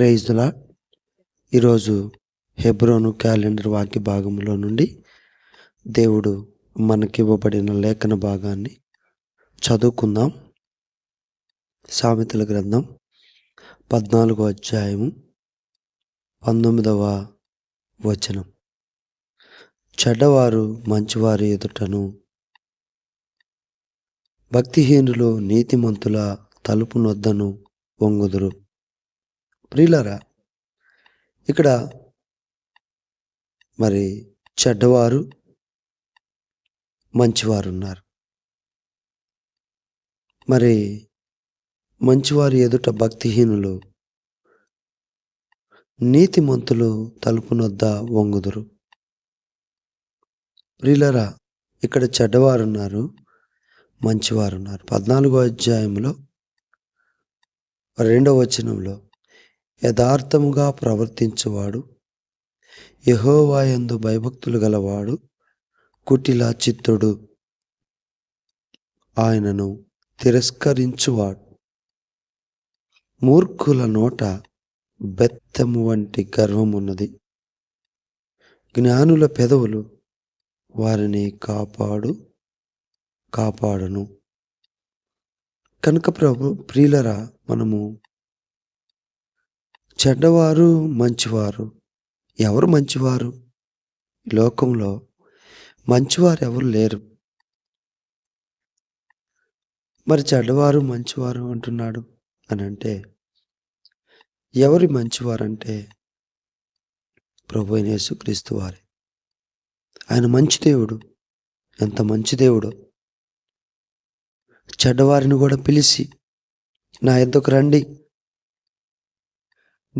ప్రైజ్లా ఈరోజు హెబ్రోను క్యాలెండర్ వాక్య భాగంలో నుండి దేవుడు మనకివ్వబడిన లేఖన భాగాన్ని చదువుకుందాం. సామెతల గ్రంథం పద్నాలుగో అధ్యాయము పంతొమ్మిదవ వచనం. చెడ్డవారు మంచివారి ఎదుటను భక్తిహీనులు నీతిమంతుల తలుపు నొద్దను వంగుదురు. ప్రియులరా ఇక్కడ మరి చెడ్డవారు మంచివారు ఉన్నారు మరి మంచివారి ఎదుట భక్తిహీనులు నీతిమంతులు తలుపునొద్ద వంగుదురు. ప్రియులరా ఇక్కడ చెడ్డవారు ఉన్నారు మంచివారు ఉన్నారు పద్నాలుగో అధ్యాయంలో రెండవ వచనంలో యథార్థముగా ప్రవర్తించువాడు. యహోవాయందు భయభక్తులు గలవాడు కుటిల చిత్తుడు ఆయనను తిరస్కరించువాడు. మూర్ఖుల నోట బెత్తము వంటి గర్వమున్నది. జ్ఞానుల పెదవులు వారిని కాపాడు కాపాడును. కనుక ప్రభు ప్రియులరా మనము చెడ్డవారు మంచివారు. ఎవరు మంచివారు? లోకంలో మంచివారు ఎవరు లేరు. మరి చెడ్డవారు మంచివారు అంటున్నాడు అని అంటే ఎవరి మంచివారంటే ప్రభు అయిన యేసుక్రీస్తు వారి. ఆయన మంచి దేవుడు. ఎంత మంచి దేవుడు. చెడ్డవారిని కూడా పిలిచి నా ఎద్దకు రండి.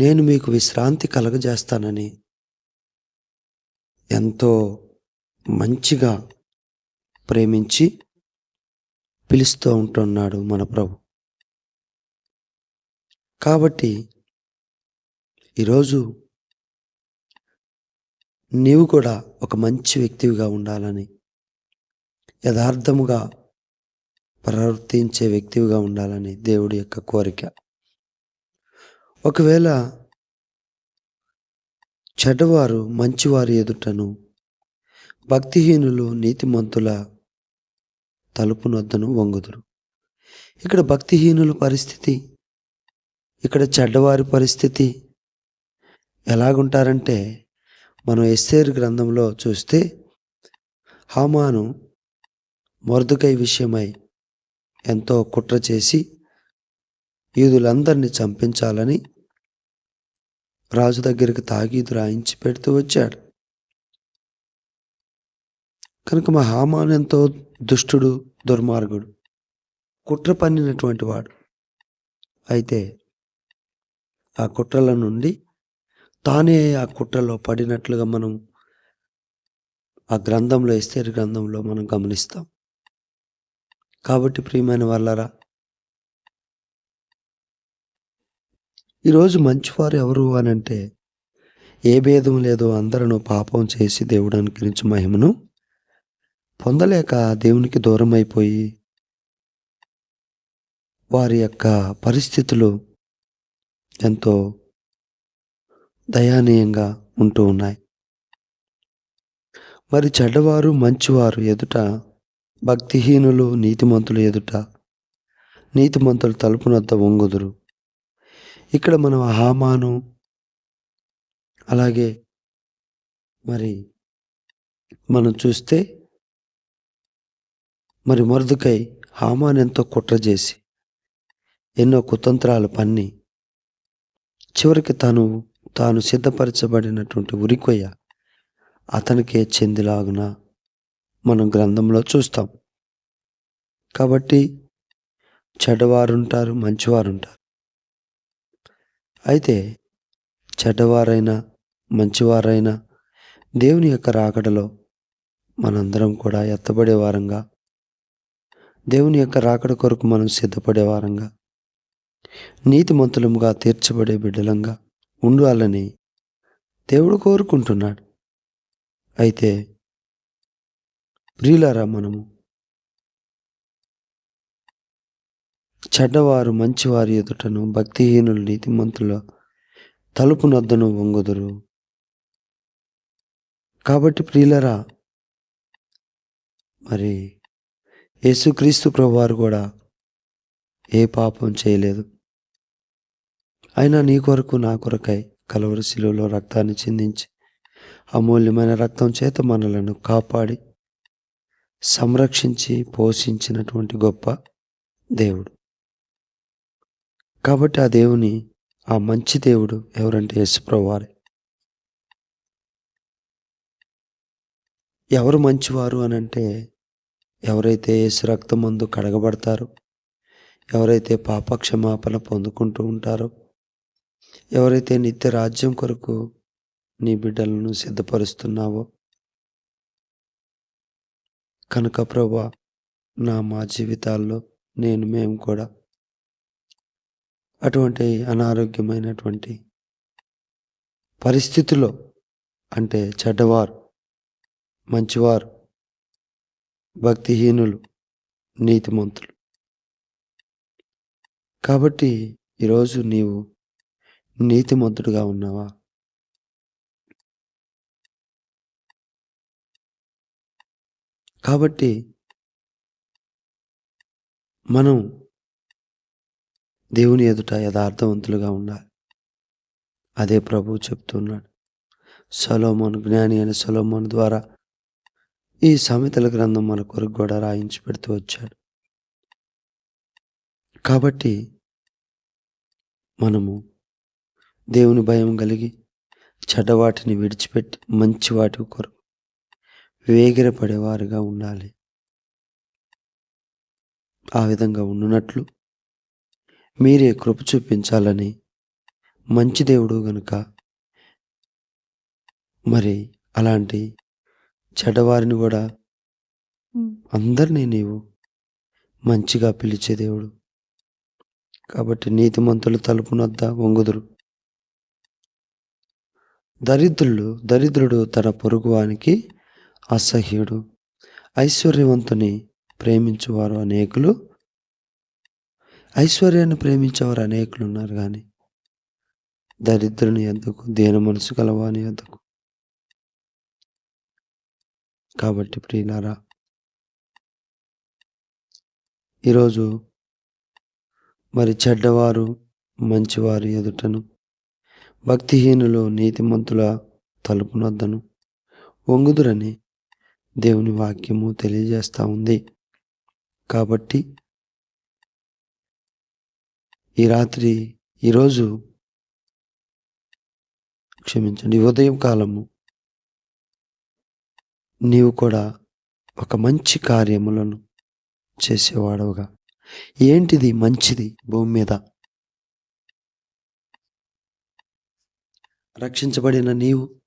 నేను మీకు విశ్రాంతి కలగజేస్తానని ఎంతో మంచిగా ప్రేమించి పిలుస్తూ ఉంటున్నాడు మన ప్రభు. కాబట్టి ఈరోజు నీవు కూడా ఒక మంచి వ్యక్తివిగా ఉండాలని యథార్థముగా ప్రవర్తించే వ్యక్తివిగా ఉండాలని దేవుడి యొక్క కోరిక. ఒకవేళ చెడ్డవారు మంచివారి ఎదుటను భక్తిహీనులు నీతిమంతుల తలుపునొద్దను వంగుదురు. ఇక్కడ భక్తిహీనుల పరిస్థితి ఇక్కడ చెడ్డవారి పరిస్థితి ఎలాగుంటారంటే మనం ఎస్సేరు గ్రంథంలో చూస్తే హామాను మొరదుకై విషయమై ఎంతో కుట్ర చేసి యూదులందరినీ చంపించాలని రాజు దగ్గరికి తాగీదు రాయించి పెడుతూ వచ్చాడు. కనుక మా హామాన్ ఎంతో దుష్టుడు దుర్మార్గుడు కుట్ర పన్నినటువంటి వాడు. అయితే ఆ కుట్రల నుండి తానే ఆ కుట్రలో పడినట్లుగా మనం ఆ గ్రంథంలో ఇస్తే గ్రంథంలో మనం గమనిస్తాం. కాబట్టి ప్రియమైన వాళ్ళరా ఈరోజు మంచివారు ఎవరు అని అంటే ఏ భేదం లేదో అందరూ పాపం చేసి దేవుడు అనుగ్రహించి మహిమను పొందలేక దేవునికి దూరం అయిపోయి వారి యొక్క పరిస్థితులు ఎంతో దయానీయంగా ఉంటూ ఉన్నాయి. మరి చెడ్డవారు మంచివారు ఎదుట భక్తిహీనులు నీతిమంతులు ఎదుట నీతిమంతులు తలుపునొద్ద వంగుదురు. ఇక్కడ మనం హామాను అలాగే మరి మనం చూస్తే మరి మరుదుకై హామాన్ ఎంతో కుట్ర చేసి ఎన్నో కుతంత్రాలు పన్ని చివరికి తాను తాను సిద్ధపరచబడినటువంటి ఉరికొయ్య అతనికే చెందిలాగున మనం గ్రంథంలో చూస్తాం. కాబట్టి చెడ్డవారు ఉంటారు మంచివారు ఉంటారు అయితే చెడ్డవారైనా మంచివారైనా దేవుని యొక్క రాకడలో మనందరం కూడా ఎత్తబడే వారంగా దేవుని యొక్క రాకడ కొరకు మనం సిద్ధపడే వారంగా నీతిమంతులముగా తీర్చబడే బిడ్డలంగా ఉండాలని దేవుడు కోరుకుంటున్నాడు. అయితే ప్రియులారా మనము చెడ్డవారు మంచివారి ఎదుటను భక్తిహీనులు నీతిమంతుల తలుపు నద్దను వంగుదురు. కాబట్టి ప్రియులరా మరి యేసుక్రీస్తు ప్రభువారు కూడా ఏ పాపం చేయలేదు. అయినా నీ కొరకు నా కొరకై కలవరి శిలువలో రక్తాన్ని చిందించి అమూల్యమైన రక్తం చేత మనలను కాపాడి సంరక్షించి పోషించినటువంటి గొప్ప దేవుడు. కాబట్టి ఆ దేవుని ఆ మంచి దేవుడు ఎవరంటే యేసుప్రభువారే ఎవరు మంచివారు అని అంటే ఎవరైతే యేసు రక్తం మందు కడగబడతారో ఎవరైతే పాపక్షమాపణ పొందుకుంటూ ఉంటారో ఎవరైతే నిత్య రాజ్యం కొరకు నీ బిడ్డలను సిద్ధపరుస్తున్నావో కనుక ప్రభా నా మా జీవితాల్లో నేను మేము కూడా అటువంటి అనారోగ్యమైనటువంటి పరిస్థితుల్లో అంటే చెడ్డవారు మంచివారు భక్తిహీనులు నీతిమంతులు. కాబట్టి ఈరోజు నీవు నీతిమంతుడుగా ఉన్నావా? కాబట్టి మనం దేవుని ఎదుట యథార్థవంతులుగా ఉండాలి. అదే ప్రభువు చెప్తున్నాడు. సొలోమోను జ్ఞాని అయిన సొలోమోను ద్వారా ఈ సామెతల గ్రంథం మన కొరకు కూడా రాయించి పెడుతూ వచ్చాడు. కాబట్టి మనము దేవుని భయం కలిగి చెడ్డవాటిని విడిచిపెట్టి మంచి వాటి కొరకు వేగిరపడేవారుగా ఉండాలి. ఆ విధంగా ఉండునట్లు మీరే కృప చూపించాలని మంచి దేవుడు గనుక మరి అలాంటి చెడ్డవారిని కూడా అందరినీ నీవు మంచిగా పిలిచే దేవుడు. కాబట్టి నీతిమంతులు తలుపునొద్ద వంగుదురు. దరిద్రులు దరిద్రుడు తన పొరుగువానికి అసహ్యుడు. ఐశ్వర్యవంతుని ప్రేమించువారు అనేకులు ఐశ్వర్యాన్ని ప్రేమించేవారు అనేకులు ఉన్నారు కానీ దరిద్రుని ఎందుకు దేన మనసు కలవాని ఎందుకు కాబట్టి ప్రియులారా ఈరోజు మరి చెడ్డవారు మంచివారు ఎదుటను భక్తిహీనులు నీతిమంతుల తలుపునొద్దను వంగుదురని దేవుని వాక్యము తెలియజేస్తూ ఉంది. కాబట్టి ఈ రాత్రి ఈరోజు క్షమించండి ఉదయం కాలము నీవు కూడా ఒక మంచి కార్యములను చేసేవాడవుగా. ఏంటిది మంచిది భూమి మీద? రక్షించబడిన నీవు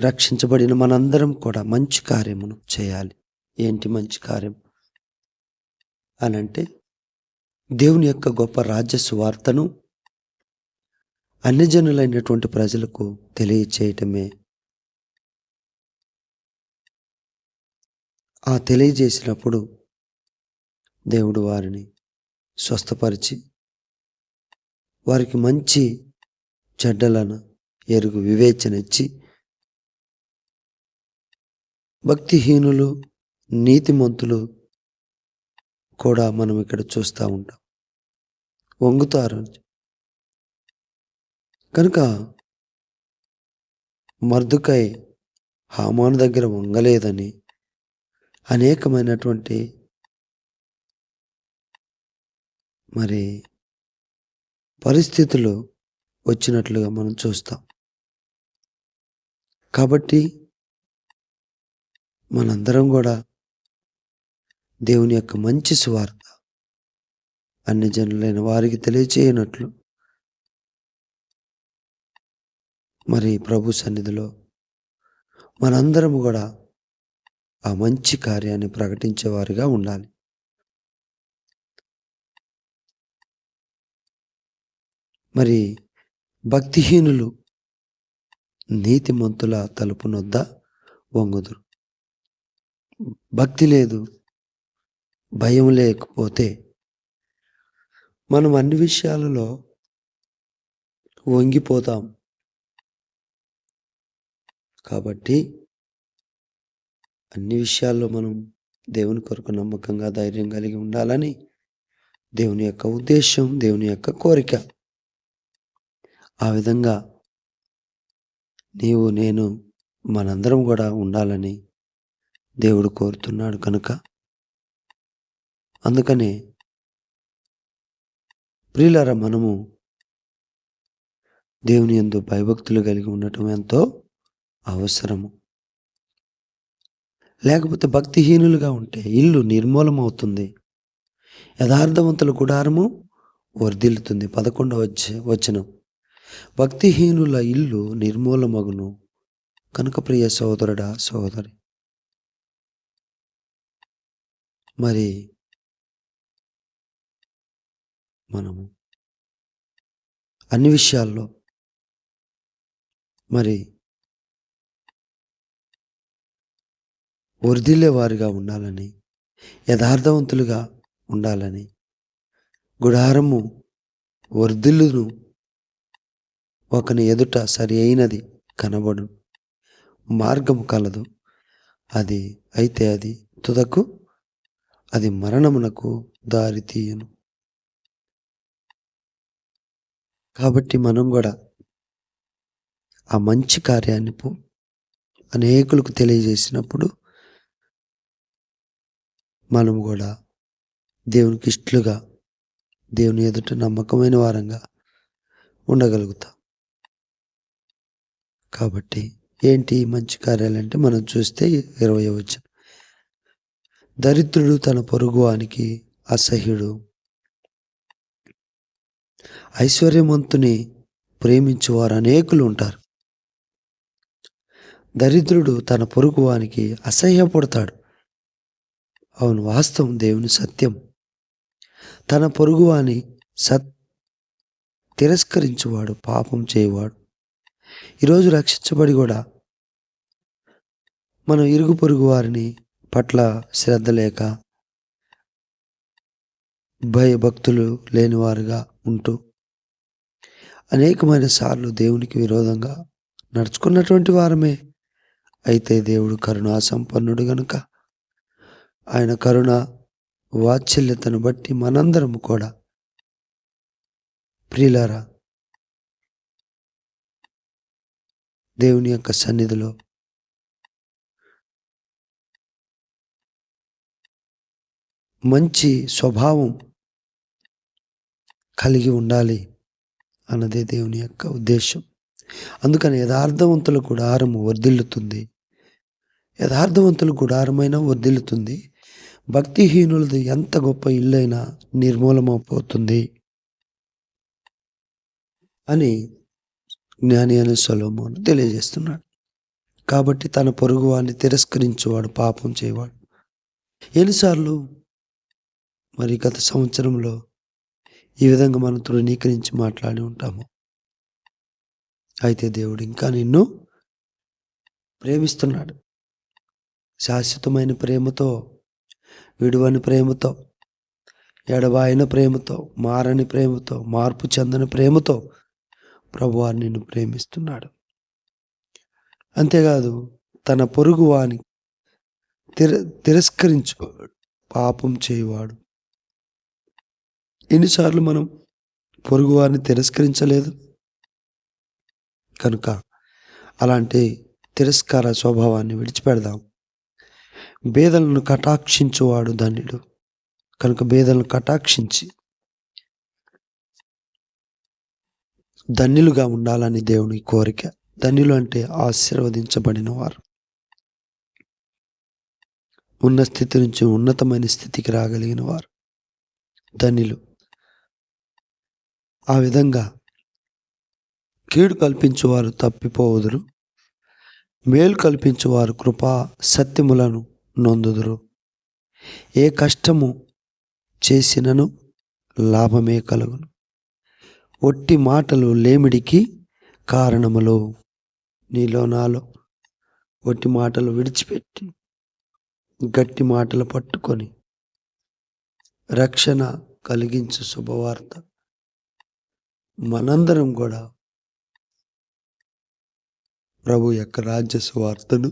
రక్షించబడిన మనందరం కూడా మంచి కార్యమును చేయాలి. ఏంటి మంచి కార్యం అనంటే దేవుని యొక్క గొప్ప రాజ్య సువార్తను అన్యజనులైనటువంటి ప్రజలకు తెలియచేయటమే. ఆ తెలియజేసినప్పుడు దేవుడు వారిని స్వస్థపరిచి వారికి మంచి చెడ్డలను ఎరుగు వివేచన ఇచ్చి భక్తిహీనులు నీతిమంతులు కూడా మనం ఇక్కడ చూస్తూ ఉంటాం. వంగుతారు కనుక మర్దుకై హామాను దగ్గర వంగలేదని అనేకమైనటువంటి మరి పరిస్థితులు వచ్చినట్లుగా మనం చూస్తాం. కాబట్టి మనందరం కూడా దేవుని యొక్క మంచి సువార్త. అన్ని జనులైన వారికి తెలియచేయనట్లు. మరి ప్రభు సన్నిధిలో మనందరము కూడా ఆ మంచి కార్యాన్ని ప్రకటించేవారిగా ఉండాలి. మరి భక్తిహీనులు నీతిమంతుల తలుపునొద్ద వంగుదురు. భక్తి లేదు. భయం లేకపోతే మనం అన్ని విషయాలలో వంగిపోతాం. కాబట్టి అన్ని విషయాల్లో మనం దేవుని కొరకు నమ్మకంగా ధైర్యం కలిగి ఉండాలని దేవుని యొక్క ఉద్దేశం దేవుని యొక్క కోరిక. ఆ విధంగా నీవు నేను మనందరం కూడా ఉండాలని దేవుడు కోరుతున్నాడు కనుక అందుకనే ప్రియులర మనము దేవుని ఎందు భయభక్తులు కలిగి ఉండటం ఎంతో అవసరము. లేకపోతే భక్తిహీనులుగా ఉంటే ఇల్లు నిర్మూలమవుతుంది. యథార్థవంతుల గుడారము వర్ధిల్లుతుంది. పదకొండవ వచనం. భక్తిహీనుల ఇల్లు నిర్మూలమగును. కనుక ప్రియ సోదరుడా సోదరి మరి మనము. అన్ని విషయాల్లో మరి వారిగా ఉండాలని యథార్థవంతులుగా ఉండాలని గుడారము వర్ధిల్లును ఒకని ఎదుట సరి అయినది కనబడు మార్గము కలదు. అది అయితే అది తుదకు అది మరణమునకు దారి కాబట్టి మనం కూడా ఆ మంచి కార్యాన్ని అనేకులకు తెలియజేసినప్పుడు మనం కూడా దేవునికి ఇష్టలుగా దేవుని ఎదుట నమ్మకమైన వారంగా ఉండగలుగుతాం. కాబట్టి ఏంటి మంచి కార్యాలంటే మనం చూస్తే ఇరవై వచ్చిన దరిద్రుడు తన పొరుగువానికి అసహ్యుడు ఐశ్వర్యవంతుని ప్రేమించువారు అనేకులు ఉంటారు. దరిద్రుడు తన పొరుగువానికి అసహ్యపడతాడు. అవును వాస్తవం దేవుని సత్యం. తన పొరుగువాని సత్ తిరస్కరించువాడు పాపం చేయవాడు. ఈరోజు రక్షించబడి కూడా మనం ఇరుగు పొరుగు వారిని పట్ల శ్రద్ధ లేక భయభక్తులు లేనివారుగా ఉంటూ అనేకమైన సార్లు దేవునికి విరోధంగా నడుచుకున్నటువంటి వారమే. అయితే దేవుడు కరుణా సంపన్నుడు గనుక. ఆయన కరుణ వాత్సల్యతను బట్టి మనందరము కూడా. ప్రియులారా దేవుని యొక్క సన్నిధిలో మంచి స్వభావం కలిగి ఉండాలి. అన్నదే దేవుని యొక్క ఉద్దేశం. అందుకని యథార్థవంతుల గుడారము వర్ధిల్లుతుంది. యథార్థవంతుల గుడారమైన వర్ధిల్లుతుంది. భక్తిహీనులది ఎంత గొప్ప ఇల్లైనా నిర్మూలమైపోతుంది అని జ్ఞాని అని సొలోమోను తెలియజేస్తున్నాడు. కాబట్టి తన పొరుగు వాడిని తిరస్కరించేవాడు పాపం చేయవాడు. ఎన్నిసార్లు మరి గత సంవత్సరంలో ఈ విధంగా మనం తృణీకరించి మాట్లాడి ఉంటాము. అయితే దేవుడు ఇంకా నిన్ను ప్రేమిస్తున్నాడు. శాశ్వతమైన ప్రేమతో విడువని ప్రేమతో ఎడబాయిన ప్రేమతో మారని ప్రేమతో మార్పు చెందని ప్రేమతో ప్రభువారు నిన్ను ప్రేమిస్తున్నాడు. అంతేకాదు తన పొరుగు వాని తిర తిరస్కరించుకోవాడు పాపం చేయవాడు. ఎన్నిసార్లు మనం పొరుగు వారిని తిరస్కరించలేదు? కనుక అలాంటి తిరస్కార స్వభావాన్ని విడిచిపెడదాం. బేదలను కటాక్షించువాడు ధన్యుడు. కనుక బేదలను కటాక్షించి ధన్యులుగా ఉండాలని దేవుని కోరిక. ధన్యులు అంటే ఆశీర్వదించబడిన వారు ఉన్న స్థితి నుంచి ఉన్నతమైన స్థితికి రాగలిగిన వారు ధన్యులు. ఆ విధంగా కీడు కల్పించువారు తప్పిపోవుదురు మేలు కల్పించువారు కృపా సత్యములను నొందుదురు. ఏ కష్టము చేసినను లాభమే కలుగును. ఒట్టి మాటలు లేమిడికి కారణములు నీలో నాలో. ఒట్టి మాటలు విడిచిపెట్టి గట్టి మాటలు పట్టుకొని రక్షణ కలిగించు శుభవార్త. మనందరం కూడా ప్రభు యొక్క రాజ్య సువార్తను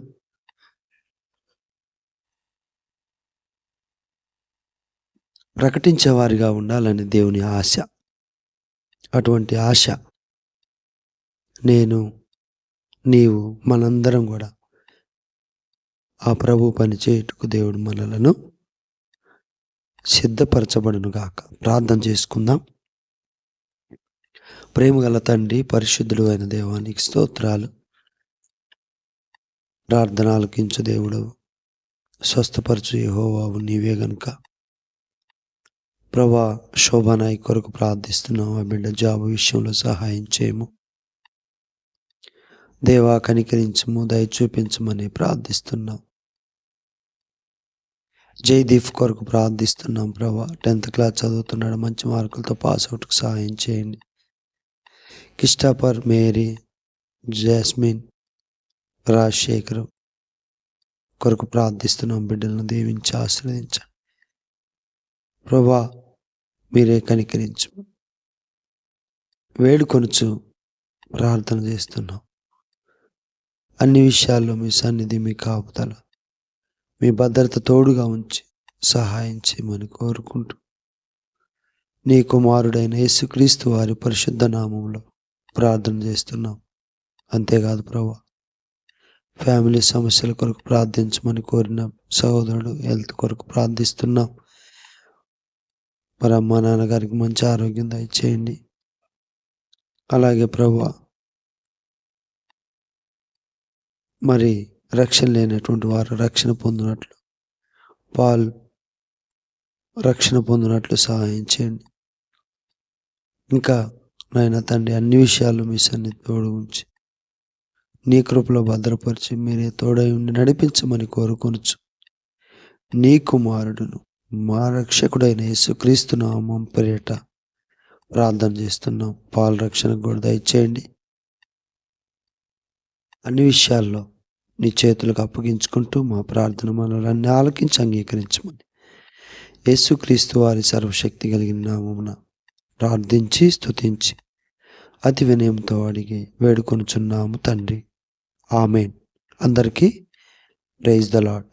ప్రకటించేవారిగా ఉండాలని దేవుని ఆశ. అటువంటి ఆశ నేను నీవు మనందరం కూడా ఆ ప్రభు పని చేయుటకు దేవుడు మనలను సిద్ధపరచబడును గాక ప్రార్థన చేసుకుందాం. ప్రేమగల తండ్రి పరిశుద్ధుడు అయిన దేవానికి స్తోత్రాలు. ప్రార్థన ఆలకించు దేవుడు. స్వస్థపరచు యహోవావు నీవే గనుక. ప్రభా శోభానాయి కొరకు ప్రార్థిస్తున్నాము. ఆ బిడ్డ జాబు విషయంలో సహాయం చేయము. దేవా కనికరించము దయ చూపించమని ప్రార్థిస్తున్నాం. జయదీప్ కొరకు ప్రార్థిస్తున్నాం ప్రభా. టెన్త్ క్లాస్ చదువుతున్నాడు. మంచి మార్కులతో పాస్ అవుట్కి సహాయం చేయండి. కిస్టాపర్ మేరీ జాస్మిన్ రాజశేఖర్ కొరకు ప్రార్థిస్తున్నాం బిడ్డలను దీవించి ఆశ్రదించండి ప్రభా మీరే కనికరించు. వేడుకొనుచు ప్రార్థన చేస్తున్నాం. అన్ని విషయాల్లో మీ సన్నిధి మీ కాపుదల మీ భద్రత తోడుగా ఉంచి సహాయం చేయమని కోరుకుంటూ నీ కుమారుడైన యేసుక్రీస్తు వారి పరిశుద్ధ నామంలో ప్రార్థన చేస్తున్నాం. అంతేకాదు ప్రభా ఫ్యామిలీ సమస్యల కొరకు ప్రార్థించమని కోరిన. సహోదరుడు హెల్త్ కొరకు ప్రార్థిస్తున్నాం. మరి అమ్మా నాన్నగారికి మంచి ఆరోగ్యం దయచేయండి. అలాగే ప్రభా మరి రక్షణ లేనటువంటి వారు రక్షణ పొందినట్లు పాలు రక్షణ పొందినట్లు సహాయం చేయండి. ఇంకా నాయన తండ్రి అన్ని విషయాలు మీ సన్నిధి తోడు ఉంచి నీ కృపలో భద్రపరిచి మీరే తోడై ఉండి నడిపించమని కోరుకొనుచు. నీ కుమారుడును మా రక్షకుడైన యేసుక్రీస్తు నామం పేరిట ప్రార్థన చేస్తున్నాం. పాల రక్షణకు కూడా దయచేయండి. అన్ని విషయాల్లో నీ చేతులకు అప్పగించుకుంటూ మా ప్రార్థన మనలన్నీ ఆలకించి అంగీకరించమని. యేసుక్రీస్తు వారి సర్వశక్తి కలిగిన నామమున ప్రార్థించి స్తుతించి. అతి వినయంతో అడిగి వేడుకొనుచున్నాము తండ్రి. ఆమెన్. అందరికీ రైజ్ ద లాడ్